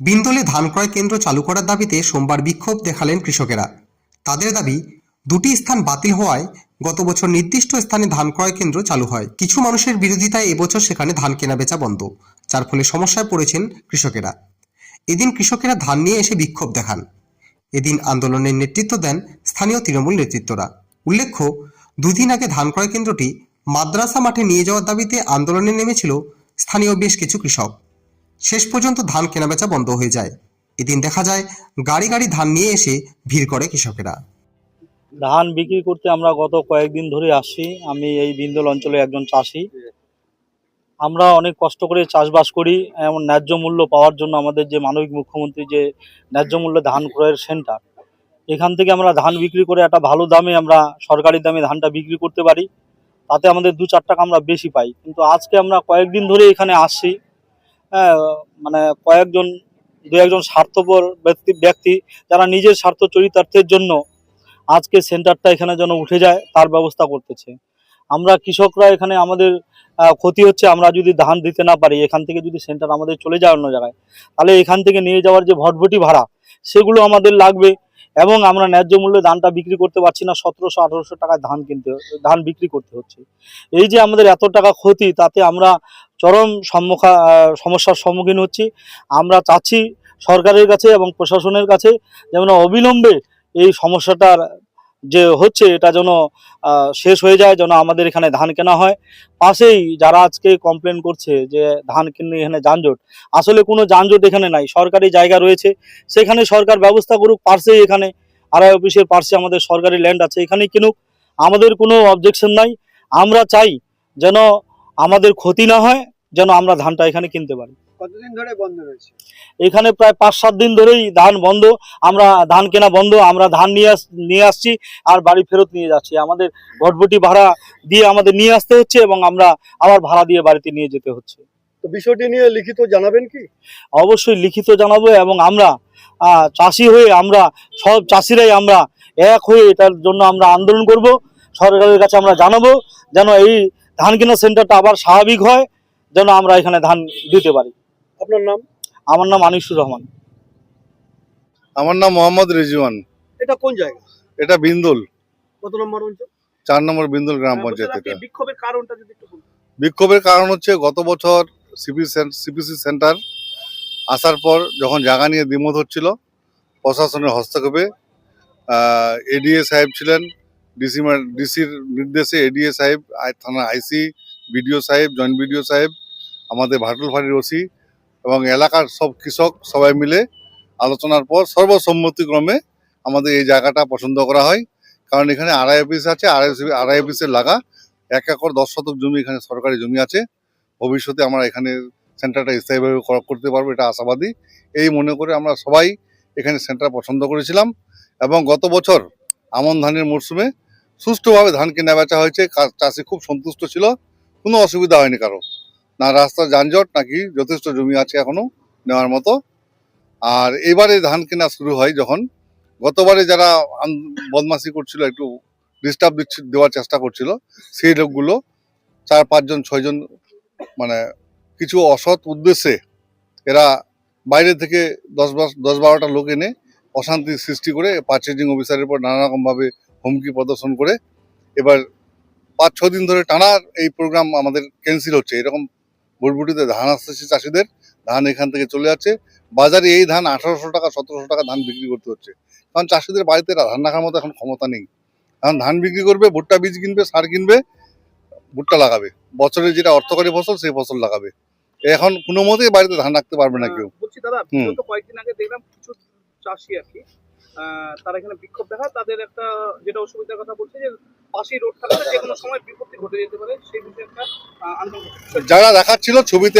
বিন্দলে ধান ক্রয় কেন্দ্র চালু করার দাবিতে সোমবার বিক্ষোভ দেখালেন কৃষকেরা। তাদের দাবি, দুটি স্থান বাতিল হওয়ায় গত বছর নির্দিষ্ট স্থানে ধান ক্রয় কেন্দ্র চালু হয়। কিছু মানুষের বিরোধিতায় এবছর সেখানে ধান কেনা বেচা বন্ধ, যার ফলে সমস্যায় পড়েছেন কৃষকেরা। এদিন কৃষকেরা ধান নিয়ে এসে বিক্ষোভ দেখান। এদিন আন্দোলনের নেতৃত্ব দেন স্থানীয় তৃণমূল নেতৃত্বরা। উল্লেখ্য, দুদিন আগে ধান ক্রয় কেন্দ্রটি মাদ্রাসা মাঠে নিয়ে যাওয়ার দাবিতে আন্দোলনে নেমেছিল স্থানীয় বেশ কিছু কৃষক। শেষ পর্যন্ত ধান কেনাবেচা বন্ধ হয়ে যায়। এদিন দেখা যায়, গাড়ি গাড়ি ধান নিয়ে এসে ভিড় করে কৃষকেরা। ধান বিক্রি করতে আমরা গত কয়েকদিন ধরে আসছি। আমি এই বিন্দল অঞ্চলে একজন চাষি। আমরা অনেক কষ্ট করে চাষবাস করি, এমন ন্যায্য মূল্য পাওয়ার জন্য আমাদের যে মানবিক মুখ্যমন্ত্রী যে ন্যায্য মূল্যে ধান ক্রয়ের সেন্টার, এখান থেকে আমরা ধান বিক্রি করে একটা ভালো দামে আমরা সরকারি দামে ধানটা বিক্রি করতে পারি। তাতে আমাদের দু চার টাকা আমরা বেশি পাই। কিন্তু আজকে আমরা কয়েকদিন ধরে এখানে আসছি। মানে কয়েকজন দু একজন স্বার্থপর ব্যক্তি ব্যক্তি যারা নিজের স্বার্থ চরিতার্থের জন্য আজকে সেন্টারটা এখানে যেন উঠে যায়, তার ব্যবস্থা করতেছে। আমরা কৃষকরা এখানে আমাদের ক্ষতি হচ্ছে, আমরা যদি ধান দিতে না পারি, এখান থেকে যদি সেন্টার আমাদের চলে যায় অন্য জায়গায়, তাহলে এখান থেকে নিয়ে যাওয়ার যে ভটভটি ভাড়া, সেগুলো আমাদের লাগবে এবং আমরা ন্যায্য মূল্যে ধানটা বিক্রি করতে পারছি না, সতেরোশো, আঠারোশো টাকায় ধান কিনতে, ধান বিক্রি করতে হচ্ছে। এই যে আমাদের এত টাকা ক্ষতি, তাতে আমরা চরম সম্মুখা সমস্যার সম্মুখীন হচ্ছি। আমরা চাচ্ছি সরকারের কাছে এবং প্রশাসনের কাছে যেমন অবিলম্বে এই সমস্যাটার যে হচ্ছে, এটা যেন শেষ হয়ে যায়, যেন আমাদের এখানে ধান কেনা হয়। পাশেই যারা আজকে কমপ্লেন করছে যে ধান কিনে এখানে যানজট, আসলে কোনো যানজট এখানে নাই, সরকারি জায়গা রয়েছে। সেখানে সরকার ব্যবস্থা করুক পার্শ্বেই এখানে আড়াই অফিসের পার্শ্বে আমাদের সরকারি ল্যান্ড আছে, এখানেই কিনুক। আমাদের কোনো অবজেকশন নাই। আমরা চাই যেন আমাদের ক্ষতি না হয় যেন আমরা ধানটা এখানে কিনতে পারি। কতদিন ধরে বন্ধ রয়েছে? এখানে প্রায় পাঁচ সাত দিন ধরেই ধান বন্ধ। আমরা ধান কেনা বন্ধ আমরা ধান নিয়ে নিয়ে আসছি আর বাড়ি ফেরত নিয়ে যাচ্ছি। আমাদের ভটভটি ভাড়া দিয়ে আমাদের নিয়ে আসতে হচ্ছে এবং আমরা আবার ভাড়া দিয়ে বাড়িতে নিয়ে যেতে হচ্ছে। তো বিষয়টি নিয়ে লিখিত জানাবেন কি? অবশ্যই লিখিত জানাব এবং আমরা চাষি হয়ে আমরা সব চাষিরাই আমরা এক হয়ে এটার জন্য আমরা আন্দোলন করব। সরকারের কাছে আমরা জানাব যেন এই ধান কেনা সেন্টারটা আবার স্বাভাবিক হয়। যেন আমরা এখানে ধান দিতে পারি। আপনার নাম? আমার নাম আনিসুর রহমান। আমার নাম মোহাম্মদ রিজওয়ান। এটা কোন জায়গা? এটা বিন্দুল। কত নম্বর অঞ্চল? চার নম্বর বিন্দুল গ্রাম হ্যাঁ, পঞ্চায়েত এটা। বিক্ষোভের কারণটা যদি একটু বিক্ষোভের কারণ হচ্ছে গত বছর সিপি সিপিসি সেন্টার আসার পর যখন জায়গা নিয়ে দ্বিমত হচ্ছিল প্রশাসনের হস্তক্ষেপে এডিএ সাহেব ছিলেন ডিসি ডিসির নির্দেশে এডিএ সাহেব আই- থানা আইসি বিডিও সাহেব জয়েন্ট বিডিও সাহেব আমাদের ভাটুল ফাঁড়ির ওসি এবং এলাকার সব কৃষক সবাই মিলে আলোচনার পর সর্বসম্মতিক্রমে আমাদের এই জায়গাটা পছন্দ করা হয়। কারণ এখানে আড়াই অফিস আছে, আড়াই আড়াই অফিসের লাগা। এক একর দশ শতক জমি এখানে সরকারি জমি আছে। ভবিষ্যতে আমরা এখানে সেন্টারটা স্থায়ীভাবে করতে পারব, এটা আশাবাদী। এই মনে করে আমরা সবাই এখানে সেন্টার পছন্দ করেছিলাম এবং গত বছর আমন ধানের মরশুমে সুষ্ঠুভাবে ধান কেনা বেচা হয়েছে চাষি খুব সন্তুষ্ট ছিল। কোনো অসুবিধা হয়নি কারও। না রাস্তার যানজট নাকি যথেষ্ট জমি আছে এখনও নেওয়ার মতো। আর এবারে ধান কেনা শুরু হয় যখন। গতবারে যারা বদমাশি করছিল, একটু ডিস্টার্ব দেওয়ার চেষ্টা করছিল, সেই লোকগুলো চার, পাঁচজন, ছয়জন মানে কিছু অসৎ উদ্দেশ্যে এরা বাইরে থেকে দশ দশ বারোটা লোক এনে অশান্তি সৃষ্টি করে পার্চেজিং অফিসারের উপর নানা রকমভাবে হুমকি প্রদর্শন করে এবার পাঁচ ছ দিন ধরে টানার এই প্রোগ্রাম আমাদের ক্যান্সেল হচ্ছে। এরকম বুটবুটিতে ধান আসতেছে চাষিদের ধান এখান থেকে চলে যাচ্ছে। বাজারে এই ধান আঠারোশো টাকা সতেরোশো টাকা ধান বিক্রি করতে হচ্ছে। কারণ চাষিদের বাড়িতে ধান রাখার মতো এখন ক্ষমতা নেই। এখন ধান বিক্রি করবে ভুট্টা বীজ কিনবে সার কিনবে ভুট্টা লাগাবে। বছরে যেটা অর্থকরী ফসল সেই ফসল লাগাবে। এখন কোনো মতেই বাড়িতে ধান রাখতে পারবে না কেউ। দাদা কয়েকদিন আগে দেখলাম কিছু চাষি আর কি তারা এখানে বিক্ষোভ দেখা তাদের একটা যেটা অসুবিধার কথা বলছে যে পাশেই রোড থাকলে যে কোনো সময় বিপত্তি ঘটে যেতে পারে সেই বিষয়ে একটা আন্দোলন। যারা দেখাচ্ছিল ছবিতে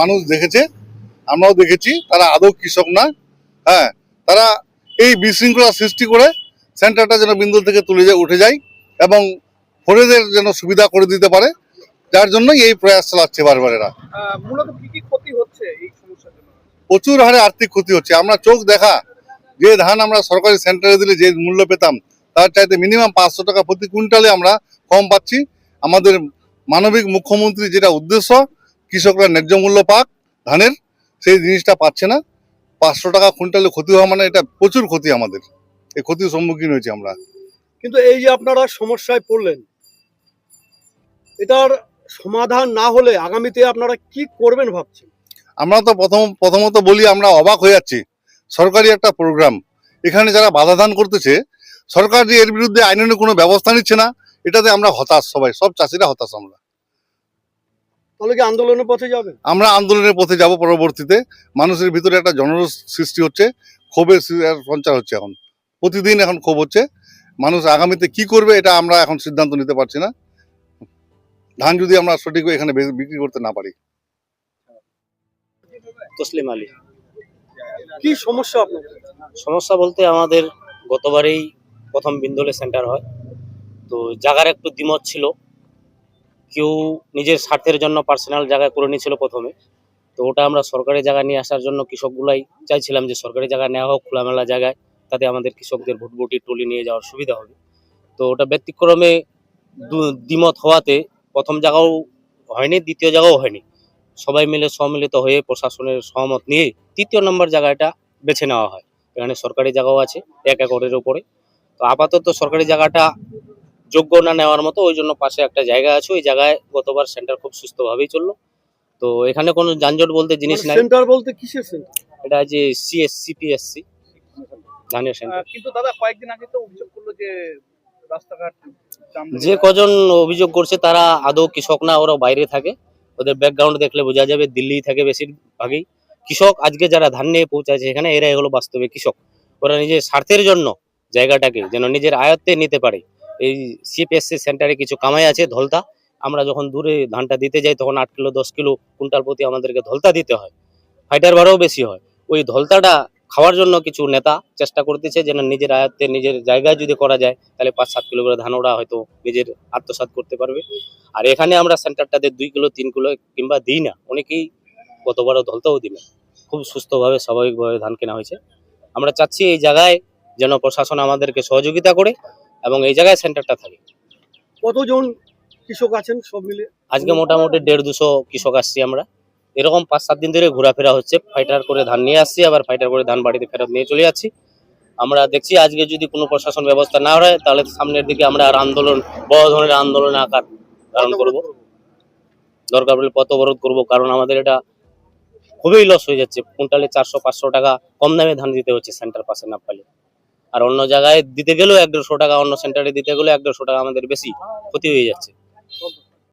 মানুষ দেখেছে আমরাও দেখেছি তারা আদৌ কৃষক না হ্যাঁ তারা এই বিশৃঙ্খলা সৃষ্টি করে সেন্টারটা যেন বিন্দু থেকে তুলে যায় উঠে যায় এবং ফোরেদের যেন সুবিধা করে দিতে পারে যার জন্যই এই প্রয়াস চালাচ্ছে বারবার এরা মূলত কি কি ক্ষতি হচ্ছে এই সমস্যার জন্য? প্রচুর হারে আর্থিক ক্ষতি হচ্ছে। আমরা চোখ দেখা যে ধান আমরা সরকারি সেন্টারে দিলে যে মূল্য পেতাম তার চাইতে মিনিমাম পাঁচশো টাকা প্রতি কুইন্টালে আমরা কম পাচ্ছি। আমাদের মানবিক মুখ্যমন্ত্রী যেটা উদ্দেশ্য কৃষকরা ন্যায্য মূল্য পাক ধানের সেই জিনিসটা পাচ্ছে না। পাঁচশো টাকা কুইন্টালে ক্ষতি হওয়া মানে এটা প্রচুর ক্ষতি আমাদের। এই ক্ষতির সম্মুখীন হয়েছি আমরা। কিন্তু এই যে আপনারা সমস্যায় পড়লেন এটার সমাধান না হলে আগামীতে আপনারা কি করবেন ভাবছেন? আমরা তো প্রথম প্রথমত বলি আমরা অবাক হয়ে যাচ্ছি। সরকারি একটা প্রোগ্রাম এখানে যারা বাধা দান করতেছে সরকার যে এর বিরুদ্ধে আইনানুগ কোনো ব্যবস্থা নিচ্ছে না। এটাতে আমরা হতাশ সবাই সব চাষিরা হতাশ আমরা। তাহলে কি আন্দোলনের পথে যাবেন? আমরা আন্দোলনের পথে যাব পরবর্তীতে। মানুষের ভিতরে একটা জনরোষ সৃষ্টি হচ্ছে ক্ষোভের সঞ্চার হচ্ছে এখন। প্রতিদিন এখন ক্ষোভ হচ্ছে। মানুষ আগামীতে কি করবে এটা আমরা এখন সিদ্ধান্ত নিতে পারছি না। ধান যদি আমরা সঠিক এখানে বিক্রি করতে না পারি। তসলিম আলী। কি সমস্যা আপনাদের সমস্যা বলতে আমাদের গতবারেই প্রথম বিন্দলে সেন্টার হয়। তো জায়গার একটু দ্বিমত ছিল। কেউ নিজের স্বার্থের জন্য পার্সোনাল জায়গায় করে নিয়েছিল প্রথমে। তো ওটা আমরা সরকারি জায়গা নিয়ে আসার জন্য কৃষকগুলাই চাইছিলাম যে সরকারি জায়গা নেওয়া হোক, খোলামেলা জায়গায়, তাতে আমাদের কৃষকদের ভুটভুটি, টলি নিয়ে যাওয়ার সুবিধা হবে। তো ওটা ব্যতিক্রমে দ্বিমত হওয়াতে প্রথম জায়গাও হয়নি, দ্বিতীয় জায়গাও হয়নি। সবাই মিলে সম্মিলিত হয়ে প্রশাসনের সহমত নিয়ে তৃতীয় নম্বর জায়গাটা বেছে নেওয়া হয়। এখানে সরকারি জায়গাও আছে এক একরের উপরে। তো আপাতত সরকারি জায়গাটা যোগ্য না নেওয়ার মতো ওই জন্য পাশে একটা জায়গা আছে ওই জায়গায় গতবার সেন্টার খুব সুস্থভাবেই চলল। তো এখানে কোনো যানজট বলতে জিনিস নাই। সেন্টার বলতে কিসের সেন্টার? এটা যে সিএস সিপিএসসি ধানের সেন্টার। কিন্তু দাদা কয়েকদিন আগে তো অভিযোগ করল যে রাস্তাঘাট যে কজন অভিযোগ করছে তারা আদৌ কৃষক না ওরা বাইরে থাকে। ওদের ব্যাকগ্রাউন্ড দেখলে বোঝা যাবে দিল্লি থাকে বেশিরভাগই কৃষক। আজকে যারা ধান নিয়ে পৌঁছাচ্ছে এখানে এরাই হলো বাস্তবে কৃষক। ওরা নিজের স্বার্থের জন্য জায়গাটাকে যেন নিজের আয়ত্তে নিতে পারে। এই সিপিএসসি সেন্টারে কিছু কামাই আছে, ধলতা। আমরা যখন দূরে ধানটা দিতে যাই, তখন আট কিলো, দশ কিলো কুইন্টাল প্রতি আমাদেরকে ধলতা দিতে হয়। ফাইটার ভাড়াও বেশি হয়। ওই ধলতাটা খাওয়ার জন্য কিছু নেতা চেষ্টা করতেছে যেন নিজের আয়ত্তে নিজের জায়গায় যদি করা যায় তাহলে পাঁচ সাত কিলো করে ধান ওরা হয়তো নিজের আত্মসাৎ করতে পারবে। আর এখানে আমরা সেন্টারটাতে দুই কিলো তিন কিলো কিংবা দিই না। অনেকেই গতবারও ধলতাও দিই না। খুব সুস্থভাবে স্বাভাবিকভাবে ধান কেনা হয়েছে। আমরা চাচ্ছি এই জায়গায় যেন প্রশাসন আমাদেরকে সহযোগিতা করে এবং এই জায়গায় সেন্টারটা থাকে। কতজন কৃষক আছেন সব মিলে? আজকে মোটামুটি দেড় দুশো কৃষক আসছি আমরা। এরকম পাঁচ সাত দিন ধরে ঘোরাফেরা হচ্ছে। ফাইটার করে ধান নিয়ে আসছি, আবার ফাইটার করে ধান বাড়িতে ফেরত নিয়ে চলে যাচ্ছি। আমরা দেখছি আজকে যদি কোনো প্রশাসন ব্যবস্থা না হয়, তাহলে সামনের দিকে আমরা আর আন্দোলন, বড় ধরনের আন্দোলনে আকার ধারণ করব। দরকার পড়লে পথ অবরোধ করব, কারণ আমাদের এটা খুবই লস হয়ে যাচ্ছে। কুইন্টালে চারশো, পাঁচশো টাকা কম দামে ধান দিতে হচ্ছে সেন্টার পাশে না পালে আর অন্য জায়গায় দিতে গেলেও এক দেড়শো টাকা, অন্য সেন্টারে দিতে গেলেও এক দেড়শো টাকা আমাদের বেশি ক্ষতি হয়ে যাচ্ছে।